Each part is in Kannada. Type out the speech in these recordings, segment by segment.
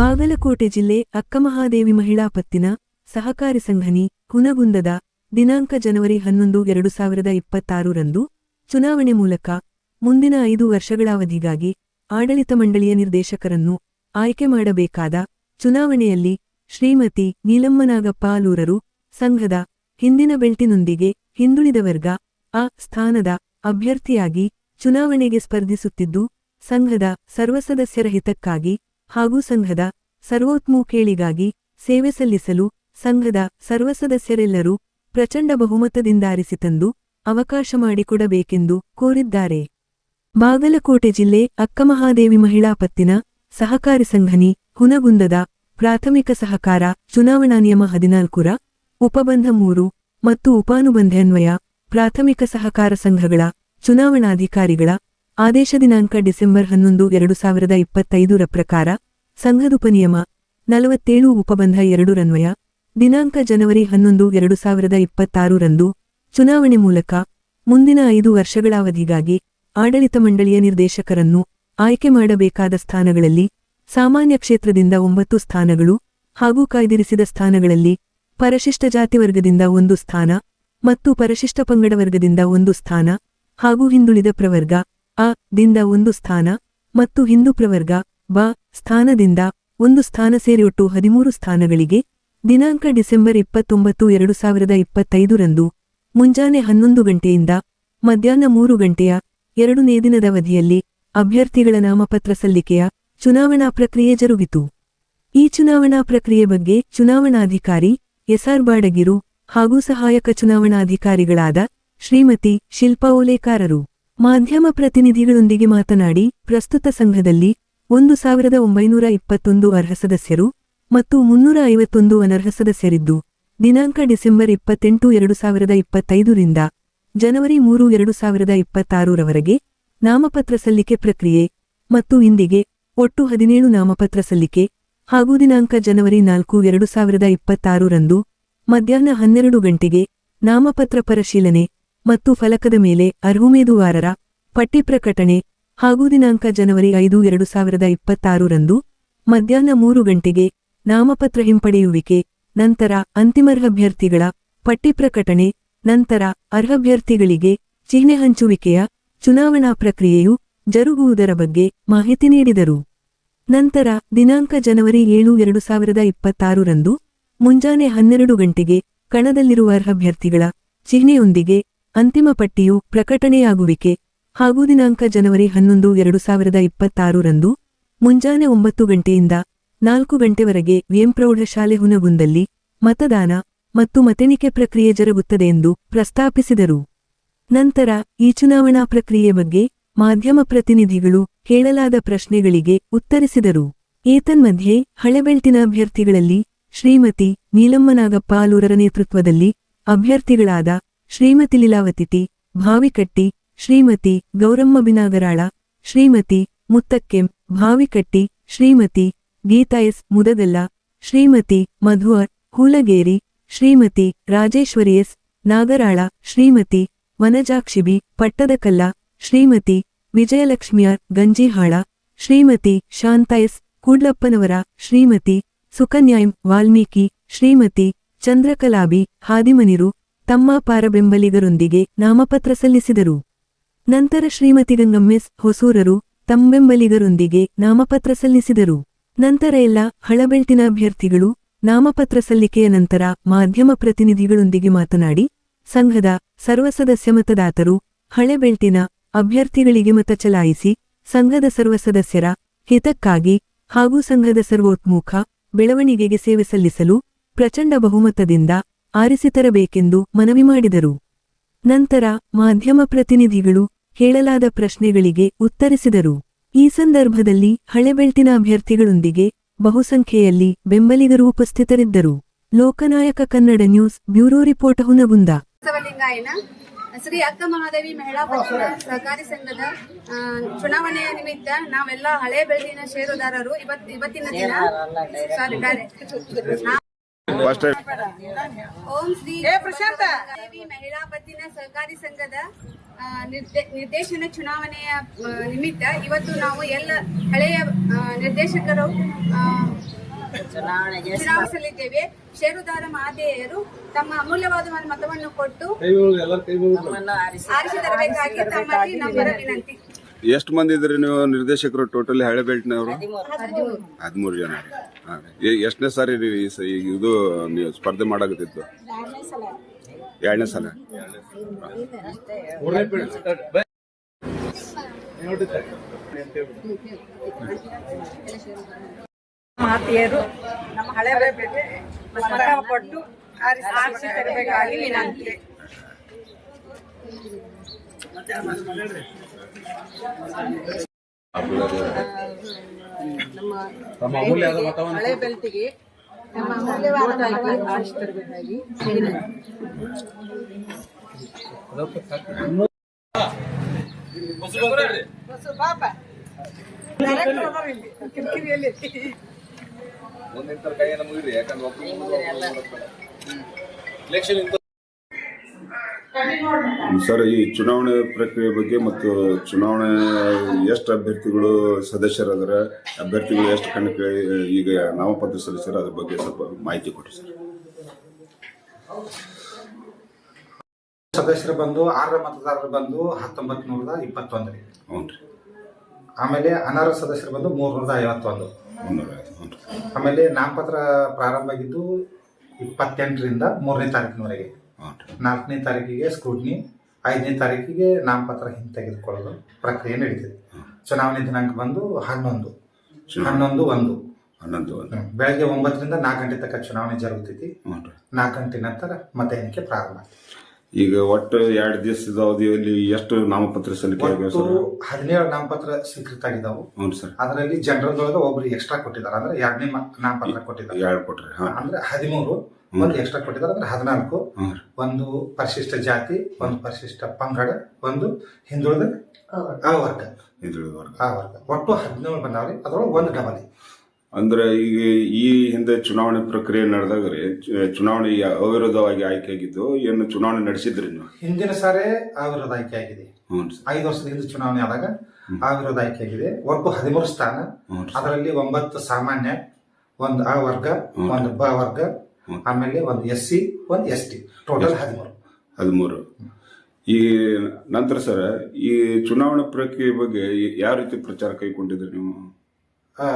ಬಾಗಲಕೋಟೆ ಜಿಲ್ಲೆ ಅಕ್ಕಮಹಾದೇವಿ ಮಹಿಳಾ ಪತ್ತಿನ ಸಹಕಾರಿ ಸಂಘನಿ ಕುನಗುಂದದ ದಿನಾಂಕ ಜನವರಿ ಹನ್ನೊಂದು, ಎರಡು ಸಾವಿರದ ಇಪ್ಪತ್ತಾರರಂದು ಚುನಾವಣೆ ಮೂಲಕ ಮುಂದಿನ ಐದು ವರ್ಷಗಳ ಅವಧಿಗಾಗಿ ಆಡಳಿತ ಮಂಡಳಿಯ ನಿರ್ದೇಶಕರನ್ನು ಆಯ್ಕೆ ಮಾಡಬೇಕಾದ ಚುನಾವಣೆಯಲ್ಲಿ ಶ್ರೀಮತಿ ನೀಲಮ್ಮನಾಗಪ್ಪ ಆಲೂರರು ಸಂಘದ ಹಿಂದಿನ ಬೆಲ್ಟಿನೊಂದಿಗೆ ಹಿಂದುಳಿದ ವರ್ಗ ಆ ಸ್ಥಾನದ ಅಭ್ಯರ್ಥಿಯಾಗಿ ಚುನಾವಣೆಗೆ ಸ್ಪರ್ಧಿಸುತ್ತಿದ್ದು, ಸಂಘದ ಸರ್ವಸದಸ್ಯರ ಹಿತಕ್ಕಾಗಿ ಹಾಗೂ ಸಂಘದ ಸರ್ವೋತ್ಮುಖೇಳಿಗಾಗಿ ಸೇವೆ ಸಲ್ಲಿಸಲು ಸಂಘದ ಸರ್ವ ಸದಸ್ಯರೆಲ್ಲರೂ ಪ್ರಚಂಡ ಬಹುಮತದಿಂದ ಆರಿಸಿ ತಂದು ಅವಕಾಶ ಮಾಡಿಕೊಡಬೇಕೆಂದು ಕೋರಿದ್ದಾರೆ. ಬಾಗಲಕೋಟೆ ಜಿಲ್ಲೆ ಅಕ್ಕಮಹಾದೇವಿ ಮಹಿಳಾ ಪತ್ತಿನ ಸಹಕಾರಿ ಸಂಘನಿ ಹುನಗುಂದದ ಪ್ರಾಥಮಿಕ ಸಹಕಾರ ಚುನಾವಣಾ ನಿಯಮ ಹದಿನಾಲ್ಕುರ ಉಪಬಂಧ ಮೂರು ಮತ್ತು ಉಪಾನುಬಂಧನ್ವಯ ಪ್ರಾಥಮಿಕ ಸಹಕಾರ ಸಂಘಗಳ ಚುನಾವಣಾಧಿಕಾರಿಗಳ ಆದೇಶ ದಿನಾಂಕ ಡಿಸೆಂಬರ್ ಹನ್ನೊಂದು, ಎರಡು ಸಾವಿರದ ಇಪ್ಪತ್ತೈದರ ಪ್ರಕಾರ ಸಂಘದುಪನಿಯಮ ನಲವತ್ತೇಳು, ಉಪಬಂಧ ಎರಡರನ್ವಯ ದಿನಾಂಕ ಜನವರಿ ಹನ್ನೊಂದು, ಎರಡು ಸಾವಿರದ ಇಪ್ಪತ್ತಾರರಂದು ಚುನಾವಣೆ ಮೂಲಕ ಮುಂದಿನ ಐದು ವರ್ಷಗಳ ಅವಧಿಗಾಗಿ ಆಡಳಿತ ಮಂಡಳಿಯ ನಿರ್ದೇಶಕರನ್ನು ಆಯ್ಕೆ ಮಾಡಬೇಕಾದ ಸ್ಥಾನಗಳಲ್ಲಿ ಸಾಮಾನ್ಯ ಕ್ಷೇತ್ರದಿಂದ ಒಂಬತ್ತು ಸ್ಥಾನಗಳು ಹಾಗೂ ಕಾಯ್ದಿರಿಸಿದ ಸ್ಥಾನಗಳಲ್ಲಿ ಪರಿಶಿಷ್ಟ ಜಾತಿ ವರ್ಗದಿಂದ ಒಂದು ಸ್ಥಾನ ಮತ್ತು ಪರಿಶಿಷ್ಟ ಪಂಗಡ ವರ್ಗದಿಂದ ಒಂದು ಸ್ಥಾನ ಹಾಗೂ ಹಿಂದುಳಿದ ಪ್ರವರ್ಗ ಅ ದಿಂದ ಒಂದು ಸ್ಥಾನ ಮತ್ತು ಹಿಂದೂ ಪ್ರವರ್ಗ ಬ ಸ್ಥಾನದಿಂದ ಒಂದು ಸ್ಥಾನ ಸೇರಿ ಒಟ್ಟು ಹದಿಮೂರು ಸ್ಥಾನಗಳಿಗೆ ದಿನಾಂಕ ಡಿಸೆಂಬರ್ ಇಪ್ಪತ್ತೊಂಬತ್ತು ಎರಡು ಸಾವಿರದ ಇಪ್ಪತ್ತೈದರಂದು ಮುಂಜಾನೆ ಹನ್ನೊಂದು ಗಂಟೆಯಿಂದ ಮಧ್ಯಾಹ್ನ ಮೂರು ಗಂಟೆಯ ಎರಡನೇ ದಿನದ ಅವಧಿಯಲ್ಲಿ ಅಭ್ಯರ್ಥಿಗಳ ನಾಮಪತ್ರ ಸಲ್ಲಿಕೆಯ ಚುನಾವಣಾ ಪ್ರಕ್ರಿಯೆ ಜರುಗಿತು. ಈ ಚುನಾವಣಾ ಪ್ರಕ್ರಿಯೆ ಬಗ್ಗೆ ಚುನಾವಣಾಧಿಕಾರಿ ಎಸ್ಆರ್ ಬಾಡಗಿರು ಹಾಗೂ ಸಹಾಯಕ ಚುನಾವಣಾಧಿಕಾರಿಗಳಾದ ಶ್ರೀಮತಿ ಶಿಲ್ಪಾ ಓಲೇಕಾರರು. ಮಾಧ್ಯಮ ಪ್ರತಿನಿಧಿಗಳೊಂದಿಗೆ ಮಾತನಾಡಿ, ಪ್ರಸ್ತುತ ಸಂಘದಲ್ಲಿ ಒಂದು ಸಾವಿರದ ಒಂಬೈನೂರ ಇಪ್ಪತ್ತೊಂದು ಅರ್ಹ ಸದಸ್ಯರು ಮತ್ತು ಮುನ್ನೂರ ಐವತ್ತೊಂದು ಅನರ್ಹ ಸದಸ್ಯರಿದ್ದು, ದಿನಾಂಕ ಡಿಸೆಂಬರ್ ಇಪ್ಪತ್ತೆಂಟು ಎರಡು ಸಾವಿರದ ಇಪ್ಪತ್ತೈದರಿಂದ ಜನವರಿ ಮೂರು ಎರಡು ಸಾವಿರದ ಇಪ್ಪತ್ತಾರರವರೆಗೆ ನಾಮಪತ್ರ ಸಲ್ಲಿಕೆ ಪ್ರಕ್ರಿಯೆ ಮತ್ತು ಇಂದಿಗೆ ಒಟ್ಟು ಹದಿನೇಳು ನಾಮಪತ್ರ ಸಲ್ಲಿಕೆ ಹಾಗೂ ದಿನಾಂಕ ಜನವರಿ ನಾಲ್ಕು ಎರಡು ಸಾವಿರದ ಇಪ್ಪತ್ತಾರರಂದು ಮಧ್ಯಾಹ್ನ ಹನ್ನೆರಡು ಗಂಟೆಗೆ ನಾಮಪತ್ರ ಪರಿಶೀಲನೆ ಮತ್ತು ಫಲಕದ ಮೇಲೆ ಅರ್ಹುಮೇದುವಾರರ ಪಟ್ಟಿ ಪ್ರಕಟಣೆ ಹಾಗೂ ದಿನಾಂಕ ಜನವರಿ ಐದು ಎರಡು ಸಾವಿರದ ಇಪ್ಪತ್ತಾರರಂದು ಮಧ್ಯಾಹ್ನ ಮೂರು ಗಂಟೆಗೆ ನಾಮಪತ್ರ ಹಿಂಪಡೆಯುವಿಕೆ, ನಂತರ ಅಂತಿಮರ್ಹಭ್ಯರ್ಥಿಗಳ ಪಟ್ಟಿ ಪ್ರಕಟಣೆ ನಂತರ ಅರ್ಹಭ್ಯರ್ಥಿಗಳಿಗೆ ಚಿಹ್ನೆ ಹಂಚುವಿಕೆಯ ಚುನಾವಣಾ ಪ್ರಕ್ರಿಯೆಯು ಜರುಗುವುದರ ಬಗ್ಗೆ ಮಾಹಿತಿ ನೀಡಿದರು. ನಂತರ ದಿನಾಂಕ ಜನವರಿ ಏಳು ಎರಡು ಸಾವಿರದ ಇಪ್ಪತ್ತಾರರಂದು ಮುಂಜಾನೆ ಹನ್ನೆರಡು ಗಂಟೆಗೆ ಕಣದಲ್ಲಿರುವ ಅರ್ಹಭ್ಯರ್ಥಿಗಳ ಚಿಹ್ನೆಯೊಂದಿಗೆ ಅಂತಿಮ ಪಟ್ಟಿಯು ಪ್ರಕಟಣೆಯಾಗುವಿಕೆ ಹಾಗೂ ದಿನಾಂಕ ಜನವರಿ ಹನ್ನೊಂದು, ಎರಡು ಸಾವಿರದ ಇಪ್ಪತ್ತಾರರಂದು ಮುಂಜಾನೆ ಒಂಬತ್ತು ಗಂಟೆಯಿಂದ ನಾಲ್ಕು ಗಂಟೆವರೆಗೆ ವಿಎಂ ಪ್ರೌಢಶಾಲೆ ಹುನಗುಂದಲ್ಲಿ ಮತದಾನ ಮತ್ತು ಮತೆಣಿಕೆ ಪ್ರಕ್ರಿಯೆ ಜರುಗುತ್ತದೆ ಎಂದು ಪ್ರಸ್ತಾಪಿಸಿದರು. ನಂತರ ಈ ಚುನಾವಣಾ ಪ್ರಕ್ರಿಯೆ ಬಗ್ಗೆ ಮಾಧ್ಯಮ ಪ್ರತಿನಿಧಿಗಳು ಕೇಳಲಾದ ಪ್ರಶ್ನೆಗಳಿಗೆ ಉತ್ತರಿಸಿದರು. ಏತನ್ಮಧ್ಯೆ ಹಳೆಬೆಳ್ತಿನ ಅಭ್ಯರ್ಥಿಗಳಲ್ಲಿ ಶ್ರೀಮತಿ ನೀಲಮ್ಮನಾಗಪ್ಪ ಆಲೂರರ ನೇತೃತ್ವದಲ್ಲಿ ಅಭ್ಯರ್ಥಿಗಳಾದ ಶ್ರೀಮತಿ ಲೀಲಾವತಿಟಿ ಭಾವಿಕಟ್ಟಿ ಶ್ರೀಮತಿ ಗೌರಮ್ಮ ಬಿನಾಗರಾಳ ಶ್ರೀಮತಿ ಮುತ್ತಕ್ಕೆಂ ಭಾವಿಕಟ್ಟಿ ಶ್ರೀಮತಿ ಗೀತಾ ಎಸ್ ಮುದಗಲ್ಲ, ಶ್ರೀಮತಿ ಮಧುವರ್ ಹೂಲಗೇರಿ ಶ್ರೀಮತಿ ರಾಜೇಶ್ವರಿ ಎಸ್ ನಾಗರಾಳ, ಶ್ರೀಮತಿ ವನಜಾಕ್ಷಿಬಿ ಪಟ್ಟದಕಲ್ಲ, ಶ್ರೀಮತಿ ವಿಜಯಲಕ್ಷ್ಮಿಯಾರ್ ಗಂಜಿಹಾಳ, ಶ್ರೀಮತಿ ಶಾಂತ ಎಸ್ ಕೂಡ್ಲಪ್ಪನವರ, ಶ್ರೀಮತಿ ಸುಕನ್ಯಾಯಂ ವಾಲ್ಮೀಕಿ, ಶ್ರೀಮತಿ ಚಂದ್ರಕಲಾಬಿ ಹಾದಿಮನಿರು ತಮ್ಮ ಪಾರ ಬೆಂಬಲಿಗರೊಂದಿಗೆ ನಾಮಪತ್ರ ಸಲ್ಲಿಸಿದರು. ನಂತರ ಶ್ರೀಮತಿ ಗಂಗಮ್ಮೆಸ್ ಹೊಸೂರರು ತಮ್ಮೆಂಬಲಿಗರೊಂದಿಗೆ ನಾಮಪತ್ರ ಸಲ್ಲಿಸಿದರು. ನಂತರ ಎಲ್ಲ ಹಳಬೆಳ್ತಿನ ಅಭ್ಯರ್ಥಿಗಳು ನಾಮಪತ್ರ ಸಲ್ಲಿಕೆಯ ನಂತರ ಮಾಧ್ಯಮ ಪ್ರತಿನಿಧಿಗಳೊಂದಿಗೆ ಮಾತನಾಡಿ, ಸಂಘದ ಸರ್ವಸದಸ್ಯ ಮತದಾತರು, ಹಳೆಬೆಳ್ತಿನ ಅಭ್ಯರ್ಥಿಗಳಿಗೆ ಮತ ಚಲಾಯಿಸಿ, ಸಂಘದ ಸರ್ವಸದಸ್ಯರ ಹಿತಕ್ಕಾಗಿ ಹಾಗೂ ಸಂಘದ ಸರ್ವೋತ್ಮುಖ ಬೆಳವಣಿಗೆಗೆ ಸೇವೆ ಸಲ್ಲಿಸಲು ಪ್ರಚಂಡ ಬಹುಮತದಿಂದ ಆರಿಸಿ ತರಬೇಕೆಂದು ಮನವಿ ಮಾಡಿದರು. ನಂತರ ಮಾಧ್ಯಮ ಪ್ರತಿನಿಧಿಗಳು ಕೇಳಲಾದ ಪ್ರಶ್ನೆಗಳಿಗೆ ಉತ್ತರಿಸಿದರು. ಈ ಸಂದರ್ಭದಲ್ಲಿ ಹಳೆಬೆಳ್ತಿನ ಅಭ್ಯರ್ಥಿಗಳೊಂದಿಗೆ ಬಹುಸಂಖ್ಯೆಯಲ್ಲಿ ಬೆಂಬಲಿಗರು ಉಪಸ್ಥಿತರಿದ್ದರು. Lokanayaka Kannada news bureau report Hungund. Shri Akka Mahadevi ಮಹಿಳಾ ಪಕ್ಷದ ಸಹಕಾರಿ ಸಂಘದ ಚುನಾವಣೆಯ ನಿಮಿತ್ತ ನಾವೆಲ್ಲ ಹಳೆ ಬೆಳ್ಳಿನ ಷೇರುದಾರರು ಇವತ್ತಿನ ದಿನ ಓಂ ಶ್ರೀ ದೇವಿ ಮಹಿಳಾ ಪತ್ತಿನ ಸಹಕಾರಿ ಸಂಘದ ನಿರ್ದೇ- ನಿರ್ದೇಶನ ಚುನಾವಣೆಯ ನಿಮಿತ್ತ ಇವತ್ತು ನಾವು ಎಲ್ಲ ಹಳೆಯ ಆ, ನಿರ್ದೇಶಕರು ಚುನಾಯಿಸಲಿದ್ದೇವೆ ಷೇರುದಾರ ಮಾತೆಯರು ತಮ್ಮ ಅಮೂಲ್ಯವಾದ ಮತವನ್ನು ಕೊಟ್ಟು ನಮ್ಮನ್ನು ಆರಿಸಿ ತರಬೇಕಾಗಿ ತಮ್ಮಲ್ಲಿ ನಮ್ಮರ ವಿನಂತಿ ಎಷ್ಟು ಮಂದಿ ಇದ್ರಿ ನೀವು ನಿರ್ದೇಶಕರು ಟೋಟಲಿ ಹಳೆ ಬೆಲ್ಟ್ನವರು? ಹದಿಮೂರು ಜನ ಎಷ್ಟನೇ ಸಾರಿ ಇದು, ನೀವು ಸ್ಪರ್ಧೆ ಮಾಡಾಕತ್ತಿತ್ತು ಎರಡನೇ ಸಲ. ಮಾತೆಯರು, ನಮ್ಮ ಹಳೆ ಬೇಟೆ ಕೊಟ್ಟು ಆರಿಸಿ ತರಬೇಕಾಗಿ ವಿನಂತಿ. ನಮ್ಮ ಹಳೆ ಬೆಲ್ಟಿಗೆ ನಮ್ಮ ಅಮೂಲ್ಯವಾದ ಡೈರೆಕ್ಟ್ ಅದಾರ ಇಲ್ಲಿ ಕಿರಿಕಿರಿಯಲ್ಲಿ ಸರ್ ಈ ಚುನಾವಣೆ ಪ್ರಕ್ರಿಯೆ ಬಗ್ಗೆ ಮತ್ತು ಚುನಾವಣೆ ಎಷ್ಟು ಅಭ್ಯರ್ಥಿಗಳು ಸದಸ್ಯರಾದರೆ ಅಭ್ಯರ್ಥಿಗಳು ಎಷ್ಟು ಕಣಕ್ಕೆ ಈಗ ನಾಮಪತ್ರ ಸಲ್ಲಿಸ್ಯಾರ ಅದ್ರ ಬಗ್ಗೆ ಸ್ವಲ್ಪ ಮಾಹಿತಿ ಕೊಡಿ ಸರ್. ಸದಸ್ಯರು ಬಂದು ಆರ ಮತದಾರರು ಬಂದು ಹತ್ತೊಂಬತ್ತು ನೂರದ ಇಪ್ಪತ್ತೊಂದರಿ. ಹ್ಞೂ ರೀ. ಆಮೇಲೆ ಅನರ್ಹ ಸದಸ್ಯರು ಬಂದು ಮೂರ್ನೂರದ ಐವತ್ತೊಂದು. ಆಮೇಲೆ ನಾಮಪತ್ರ ಪ್ರಾರಂಭ ಆಗಿದ್ದು ಇಪ್ಪತ್ತೆಂಟರಿಂದ ಮೂರನೇ ತಾರೀಕಿನವರೆಗೆ. ನಾಲ್ಕನೇ ತಾರೀಕಿಗೆ ಸ್ಕ್ರೂಟ್ನಿ ಐದನೇ ತಾರೀಕಿಗೆ ನಾಮಪತ್ರ ಹಿಂತೆಗೆದುಕೊಳ್ಳೋದು ಪ್ರಕ್ರಿಯೆ ನಡೀತದೆ. ಚುನಾವಣೆ ದಿನಾಂಕ ಬಂದು ಹನ್ನೊಂದು. ಹನ್ನೊಂದು ಒಂದು. ಹನ್ನೊಂದು. ಬೆಳಗ್ಗೆ ಒಂಬತ್ತರಿಂದ ನಾಲ್ಕು ಗಂಟೆ ತನಕ ಚುನಾವಣೆ ಜರುಗುತ್ತೈತಿ. ನಾಲ್ಕು ಗಂಟೆ ನಂತರ ಮತ ಎಣಿಕೆ ಪ್ರಾರಂಭ ಈಗ ಒಟ್ಟು ಎರಡು ದಿವಸದ ಅವಧಿಯಲ್ಲಿ ಎಷ್ಟು ನಾಮಪತ್ರ ಸಲ್ಲಿಕೆ ಹದಿನೇಳು ನಾಮಪತ್ರ ಸ್ವೀಕೃತ ಆಗಿದ್ದಾವು ಸರ್. ಅದರಲ್ಲಿ ಜನರಲ್ದೊಳಗೆ ಒಬ್ರು ಎಕ್ಸ್ಟ್ರಾ ಕೊಟ್ಟಿದ್ದಾರೆ ಅಂದ್ರೆ ಎರಡನೇ ನಾಮಪತ್ರ ಕೊಟ್ಟಿದ್ದಾರೆ ಎರಡು ಕೊಟ್ರಿ ಹಾಂ. ಅಂದ್ರೆ ಹದಿಮೂರು ಒಂದು ಎಕ್ಸ್ಟ್ರಾ ಕೊಟ್ಟಿದ್ದಾರೆ ಅಂದ್ರೆ ಹದಿನಾಲ್ಕು. ಹ್ಞೂ ರೀ ಒಂದು ಪರಿಶಿಷ್ಟ ಜಾತಿ ಒಂದು ಪರಿಶಿಷ್ಟ ಪಂಗಡ ಒಂದು ಹಿಂದುಳಿದ ಆ ವರ್ಗ ಹಿಂದುಳಿದ ವರ್ಗ. ಆ ವರ್ಗ. ಒಟ್ಟು ಹದಿನೇಳು ಬಂದಾವ್ರಿ ಅದ್ರೊಳಗೆ ಒಂದು ಡಬಲ್. ಅಂದ್ರೆ ಈಗ ಈ ಹಿಂದೆ ಚುನಾವಣೆ ಪ್ರಕ್ರಿಯೆ ನಡೆದಾಗ ರೀ ಚು- ಚುನಾವಣೆ ಅವಿರೋಧವಾಗಿ ಆಯ್ಕೆಯಾಗಿದ್ದು ಏನು ಚುನಾವಣೆ ನಡೆಸಿದ್ರಿ ನೀವು? ಹಿಂದಿನ ಸಾರಿ ಅವಿರೋಧ ಆಯ್ಕೆ ಆಗಿದೆ. ಹ್ಞೂ ಐದು ವರ್ಷದ ಹಿಂದೆ ಚುನಾವಣೆ ಆದಾಗ ಅವಿರೋಧ ಆಯ್ಕೆ ಆಗಿದೆ. ಒಟ್ಟು ಹದಿಮೂರು ಸ್ಥಾನ. ಹ್ಞೂ ರೀ ಅದರಲ್ಲಿ ಒಂಬತ್ತು ಸಾಮಾನ್ಯ ಒಂದು ಆ ವರ್ಗ ಒಂದು ಬ ವರ್ಗ. ಆಮೇಲೆ ಒಂದು ಎಸ್ ಸಿ ಒಂದು ಎಸ್ ಟಿ ಟೋಟಲ್ ಹದಿಮೂರು. ಹದಿಮೂರು. ಈ ನಂತರ ಸರ್ ಈ ಚುನಾವಣಾ ಪ್ರಕ್ರಿಯೆ ಬಗ್ಗೆ ಯಾವ ರೀತಿ ಪ್ರಚಾರ ಕೈಗೊಂಡಿದ್ರಿ ನೀವು? ಆ,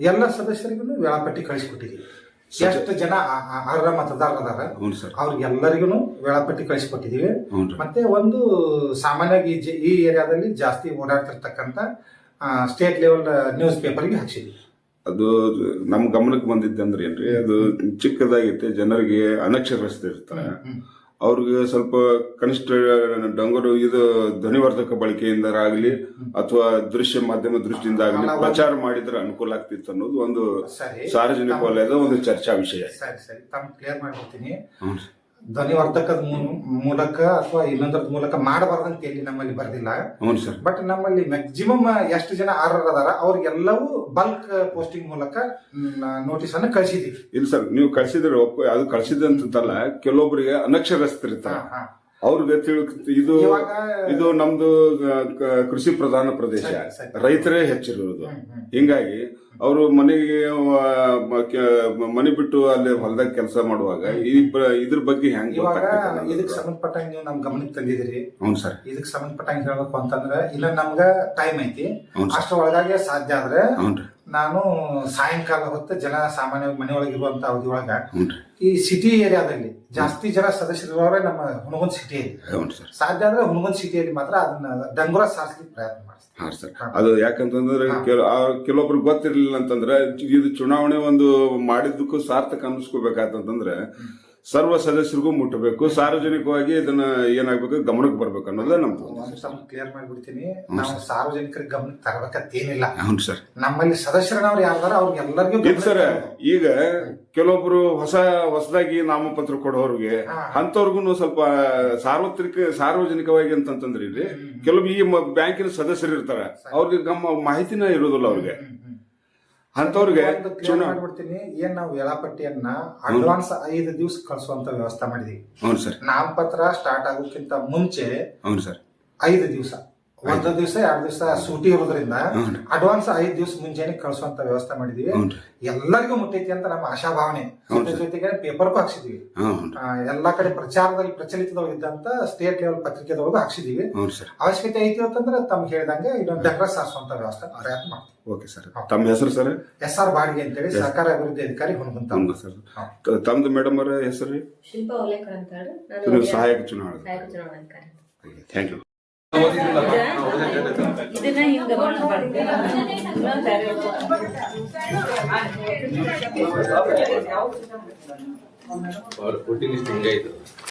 ಎಲ್ಲ ಸದಸ್ಯರಿಗೂ ವೇಳಾಪಟ್ಟಿ ಕಳಿಸ್ಕೊಟ್ಟಿದ್ದೀವಿ ಎಷ್ಟು ಜನ ಆ- ಆ- ಅರ್ಹ ಹ್ಞೂ ಸರ್. ಅವ್ರಿಗೆಲ್ಲರಿಗೂ ವೇಳಾಪಟ್ಟಿ ಕಳಿಸ್ಕೊಟ್ಟಿದ್ದೀವಿ ಹ್ಞೂ ರೀ. ಮತ್ತೆ ಒಂದು ಸಾಮಾನ್ಯವಾಗಿ ಈ ಜೆ- ಈ ಏರಿಯಾದಲ್ಲಿ ಜಾಸ್ತಿ ಓಡಾಡ್ತಿರ್ತಕ್ಕಂಥ ಸ್ಟೇಟ್ ಲೆವೆಲ್ ನ್ಯೂಸ್ ಪೇಪರ್ಗೆ ಹಾಕ್ಸಿದ್ವಿ. ನಮ್ಮ ಗಮನಕ್ಕೆ ಬಂದಿದ್ದೆ ಅಂದ್ರೆ ಏನ್ರಿ ಅದು ಚಿಕ್ಕದಾಗಿತ್ತೆ ಜನರಿಗೆ ಅನಕ್ಷರಸ್ಥರಿರ್ತಾರೆ. ಅವ್ರಿಗೆ ಸ್ವಲ್ಪ ಕನಿಷ್ಠ ಡಂಗರು ಇದು ಧ್ವನಿವರ್ಧಕ ಬಳಕೆಯಿಂದ ಆಗಲಿ ಅಥವಾ ದೃಶ್ಯ ಮಾಧ್ಯಮ ದೃಷ್ಟಿಯಿಂದ ಆಗಲಿ ಪ್ರಚಾರ ಮಾಡಿದ್ರೆ ಅನುಕೂಲ ಆಗ್ತಿತ್ತು ಅನ್ನೋದು ಒಂದು ಸರಿ. ಸಾರ್ವಜನಿಕ ವಲಯದ ಒಂದು ಚರ್ಚಾ ವಿಷಯ. ಸರಿ ಸರಿ. ಕ್ಲಿಯರ್ ಮಾಡ್ಬಿಡ್ತೀನಿ ಧ್ವನಿವರ್ಧಕದ ಮೂಲಕ ಅಥವಾ ಇನ್ನೊಂದರ ಮೂಲಕ ಮಾಡಬಾರ್ದಂತ ಎಲ್ಲಿ ನಮ್ಮಲ್ಲಿ ಬರ್ದಿಲ್ಲ. ಹ್ಞೂ ಸರ್. ಬಟ್ ನಮ್ಮಲ್ಲಿ ಮ್ಯಾಕ್ಸಿಮಮ್ ಎಷ್ಟು ಜನ ಆರ್ಡರ್ ಅದಾರ ಅವ್ರಿಗೆಲ್ಲವೂ ಬಲ್ಕ್ ಪೋಸ್ಟಿಂಗ್ ಮೂಲಕ ನೋಟಿಸ್ ಅನ್ನು ಕಳಿಸಿದೀವಿ. ಇಲ್ಲ ಸರ್ ನೀವು ಕಳಿಸಿದ್ರೆ ಅದು ಕಳಿಸಿದಂತಲ್ಲ ಕೆಲವೊಬ್ಬರಿಗೆ ಅನಕ್ಷರಸ್ಥರಿರ್ತಾರೆ. ಹಾ. ಅವ್ರಿಗೆ ತಿಳ್ ಇದು ಇದು ನಮ್ದು ಕೃಷಿ ಪ್ರಧಾನ ಪ್ರದೇಶ. ರೈತರೇ ಹ್ಮ್. ಹಿಂಗಾಗಿ ಅವರು ಮನೆಗೆ ಮನೆ ಬಿಟ್ಟು ಅಲ್ಲಿ ಹೊಲದಾಗ ಕೆಲಸ ಮಾಡುವಾಗ ಇದ್ರ ಬಗ್ಗೆ ಹೆಂಗ್? ಇದಕ್ಕೆ ಸಂಬಂಧಪಟ್ಟಂಗೆ ನೀವು ನಮ್ ಗಮನಕ್ಕೆ ತಂದಿದ್ರಿ ಹೌದು ಸರ್. ಇದಕ್ಕೆ ಸಂಬಂಧಪಟ್ಟಂಗೆ ಹೇಳ್ಬೇಕು ಅಂತಂದ್ರೆ ಇಲ್ಲ ನಮ್ಗ ಟೈಮ್ ಐತಿ. ಅಷ್ಟ ಒಳಗಾಗಿ ಸಾಧ್ಯ ಆದ್ರೆ ನಾನು ಸಾಯಂಕಾಲ ಹೊತ್ತು ಜನ ಸಾಮಾನ್ಯವಾಗಿ ಮನೆಯೊಳಗೆ ಇರುವಂತ ಅವಧಿ ಒಳಗ ಈ ಸಿಟಿ ಏರಿಯಾದಲ್ಲಿ ಜಾಸ್ತಿ ಜನ ಸದಸ್ಯರವರೇ ನಮ್ಮ ಹುಣಗುಂದ್ ಸಿಟಿ ಹೌದು ಸರ್. ಸಾಧ್ಯ ಅಂದ್ರೆ ಹುಣಗುಂದ್ ಸಿಟಿಯಲ್ಲಿ ಮಾತ್ರ ಅದನ್ನ ಡಂಗುರ ಸಾರಿಸ್ಲಿಕ್ಕೆ ಪ್ರಯತ್ನ ಮಾಡ್ತಾರೆ ಹಾ ಸರ್. ಅದು ಯಾಕಂತಂದ್ರೆ ಕೆಲ ಕೆಲವೊಬ್ರಿಗೆ ಗೊತ್ತಿರಲಿಲ್ಲ ಅಂತಂದ್ರೆ ಇದು ಚುನಾವಣೆ ಒಂದು ಮಾಡಿದ್ದಕ್ಕೂ ಸಾರ್ಥಕ ಅನ್ನಿಸ್ಕೋಬೇಕಾತಂದ್ರೆ ಸರ್ವ ಸದಸ್ಯರಿಗೂ ಮುಟ್ಟಬೇಕು ಸಾರ್ವಜನಿಕವಾಗಿ ಇದನ್ನ ಏನಾಗಬೇಕು ಗಮನಕ್ಕೆ ಬರ್ಬೇಕು ಅನ್ನೋದೇ ನಮ್ದು ಕ್ಲಿಯರ್ ಮಾಡಿಬಿಡ್ತೀನಿ. ನಾವು ಸಾರ್ವಜನಿಕರ ಗಮನಕ್ಕೆ ತರಬೇಕಂತೇನಿಲ್ಲ. ಹೌದು ಸರ್. ನಮ್ಮಲ್ಲಿ ಸದಸ್ಯರವ್ರು ಯಾರ್ದಾರ ಅವ್ರಿಗೆಲ್ಲರಿಗೂ ಇದು ಸರ್ ಈಗ ಕೆಲವೊಬ್ರು ಹೊಸ ಹೊಸದಾಗಿ ನಾಮಪತ್ರ ಕೊಡೋರಿಗೆ. ಅಂತವ್ರಿಗೂ ಸ್ವಲ್ಪ ಸಾರ್ವತ್ರಿಕ ಸಾರ್ವಜನಿಕವಾಗಿ ಅಂತಂತಂದ್ರೆ ಇಲ್ಲಿ ಕೆಲವು ಈ ಬ್ಯಾಂಕಿನ ಸದಸ್ಯರು ಇರ್ತಾರ ಅವ್ರಿಗೆ ನಮ್ಮ ಮಾಹಿತಿನ ಇರೋದಿಲ್ಲ ಅವ್ರಿಗೆ. ಅಂತವ್ರಿಗೆ ಮಾಡ್ಬಿಡ್ತೀನಿ. ಏನ್ ನಾವು ವೇಳಾಪಟ್ಟಿಯನ್ನ ಅಡ್ವಾನ್ಸ್ ಐದು ದಿವಸ ಕಳಿಸುವಂತ ವ್ಯವಸ್ಥೆ ಮಾಡಿದೀವಿ. ನಾಮಪತ್ರ ಸ್ಟಾರ್ಟ್ ಆಗೋಕ್ಕಿಂತ ಮುಂಚೆ ಹೌದು ಸರ್. ಐದು ದಿವಸ. ಒಂದು ದಿವಸ ಎರಡ್ ದಿವಸ ಸೂಟಿ ಇರೋದ್ರಿಂದ ಅಡ್ವಾನ್ಸ್ ಐದ್ ದಿವಸ ಮುಂಚೆನೆ ಕಳಿಸುವಂತ ವ್ಯವಸ್ಥೆ ಮಾಡಿದೀವಿ. ಎಲ್ಲರಿಗೂ ಮುಟ್ಟೈತಿ ಅಂತ ನಮ್ಮ ಆಶಾ ಭಾವನೆ ಜೊತೆ ಜೊತೆಗೆ ಪೇಪರ್ಗೂ ಹಾಕ್ಸಿದೀವಿ. ಎಲ್ಲಾ ಕಡೆ ಪ್ರಚಾರದಲ್ಲಿ ಪ್ರಚಲಿತದವ್ರು ಇದ್ದಂತ ಸ್ಟೇಟ್ ಲೆವೆಲ್ ಪತ್ರಿಕೆದೊಳಗೂ ಹಾಕ್ಸಿದೀವಿ. ಅವಶ್ಯಕತೆ ಐತಿ ಅಂತಂದ್ರೆ ತಮ್ಗೆ ಹೇಳ್ದಂಗೆ ಇನ್ನೊಂದು ಡೆಕ್ರಸ್ ಸಾರಿಸುವಂತ ವ್ಯವಸ್ಥೆ ಪ್ರಯತ್ನ ಮಾಡ್ತೀವಿ. Okay sir. ತಮ್ಮ ಹೆಸರು ಸರ್? ಎಸ್ ಆರ್ ಬಾಡಿಗೆ ಅಂತೇಳಿ ಸರ್ಕಾರ ಅಭಿವೃದ್ಧಿ ಅಧಿಕಾರಿ ಹುಣಗುಂತ. ಸರ್. ತಮ್ದು ಮೇಡಮ್ ಅವರ ಹೆಸರು? ಶಿಲ್ಪ ಅಂತ ಹೇಳಿ. ನಾನು ಸಹಾಯಕ ಚುನಾವಣೆ ಥ್ಯಾಂಕ್ ಯು ಇದನ್ನ ಹಿಂಗ ಅವ್ರ ಲಿಸ್ಟ್ ಹಿಂಗೆ